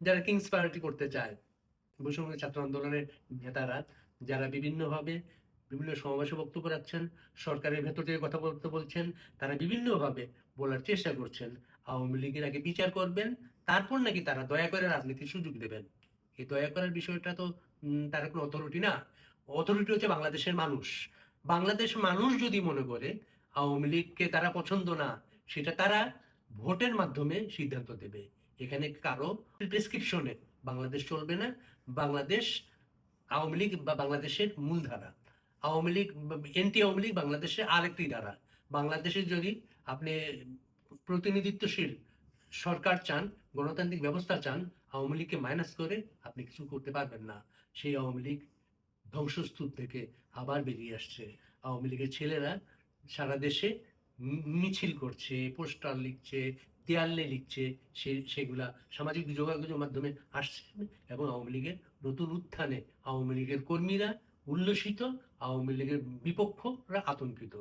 যারা Kings party করতে চায় বৈষম্য ছাত্র আন্দোলনের নেতারা, যারা বিভিন্নভাবে বিভিন্ন সমাবেশে বক্তব্য রাখছেন, সরকারের ভেতর থেকে কথা বলতে বলছেন, তারা বিভিন্নভাবে বলার চেষ্টা করছেন। আওয়ামী লীগের আগে বিচার করবেন, তারপর নাকি তারা দয়া করে রাজনীতির সুযোগ দেবেন। এই দয়া করার বিষয়টা তো তার কোনো অথরিটি না। অথরিটি হচ্ছে বাংলাদেশের মানুষ। বাংলাদেশ মানুষ যদি মনে করে আওয়ামী লীগকে তারা পছন্দ না, সেটা তারা ভোটের মাধ্যমে সিদ্ধান্ত দেবে। এখানে কারও প্রেসক্রিপশনে বাংলাদেশ চলবে না, বাংলাদেশ আওয়ামী লীগ বা বাংলাদেশের মূলধারা। আওয়ামী লীগ এনটি আওয়ামী লীগ বাংলাদেশের আরেকটি ধারা। বাংলাদেশে যদি আপনি প্রতিনিধিত্বশীল সরকার চান, গণতান্ত্রিক ব্যবস্থা চান, আওয়ামী লীগকে মাইনাস করে আপনি কিছু করতে পারবেন না। সেই আওয়ামী লীগ ধ্বংসস্তূপ থেকে আবার বেরিয়ে আসছে। আওয়ামী লীগের ছেলেরা সারা দেশে মিছিল করছে, পোস্টার লিখছে দেয়ালে লিখছে সে, সেগুলা সামাজিক যোগাযোগের মাধ্যমে আসছে এবং আওয়ামী লীগের নতুন উত্থানে আওয়ামী লীগের কর্মীরা উল্লসিত, আওয়ামী লীগের বিপক্ষরা আতঙ্কিত।